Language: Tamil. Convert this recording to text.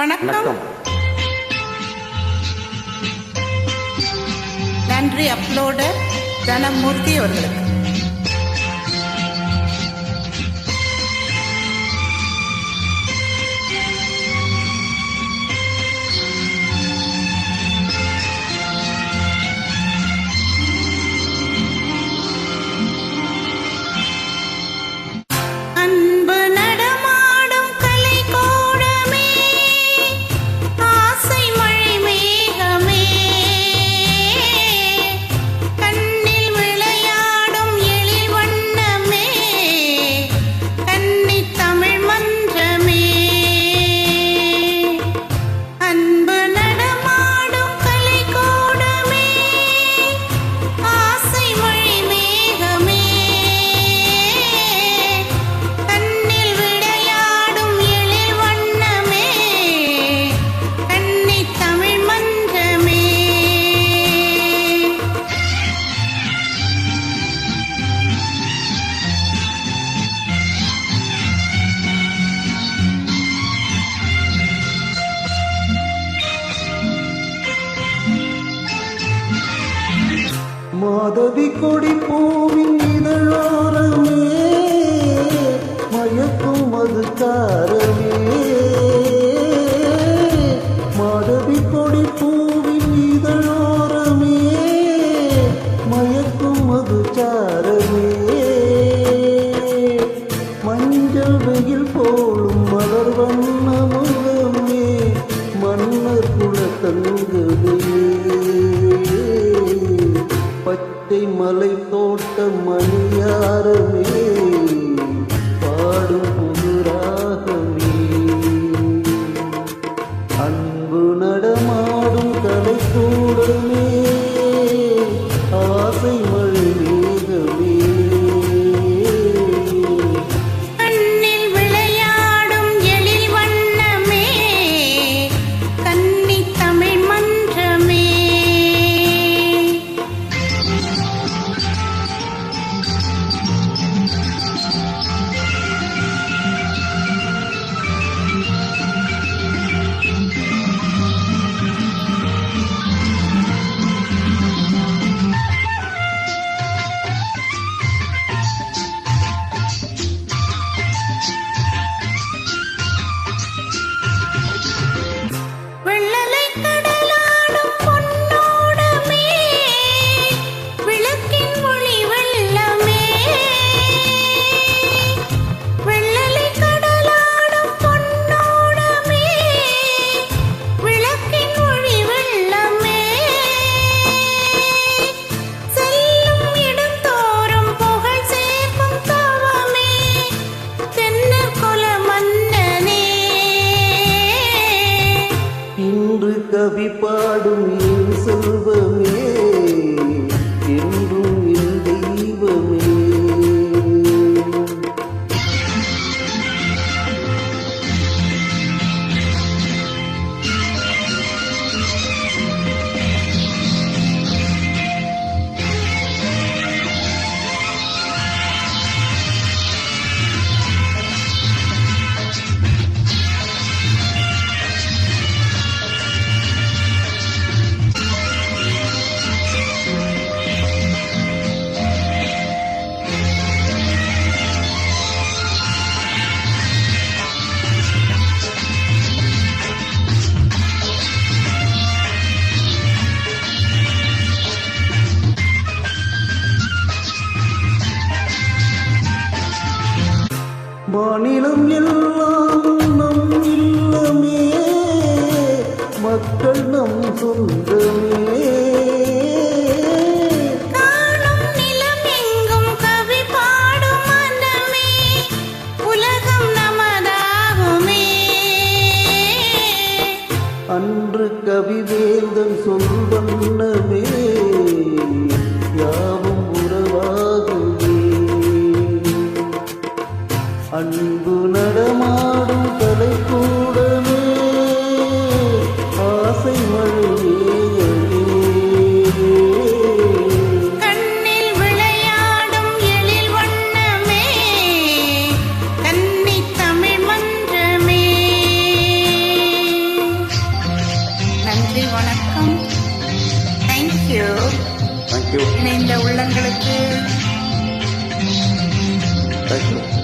வணக்கம். நன்றி அப்லோடர் தனமூர்த்தி அவர்களுக்கு. மாதவி கொடி போ மலை தோட்ட மணியாரமே கவி மாநிலம் எல்லாம் நம் இல்லமே. மக்கள் நம் சொந்தமே. அன்று கவிவேந்தன் சொந்தமே யாவும் உறவா அன்பு நடமாடும் தலைக்கூடமே. ஆசை கண்ணில் விளையாடும் எழில் வண்ணமே. கன்னி தமிழ் மன்றமே. நன்றி வணக்கம். தேங்க்யூ தேங்க்யூ இணைந்த உள்ளங்களுக்கு. Thank you.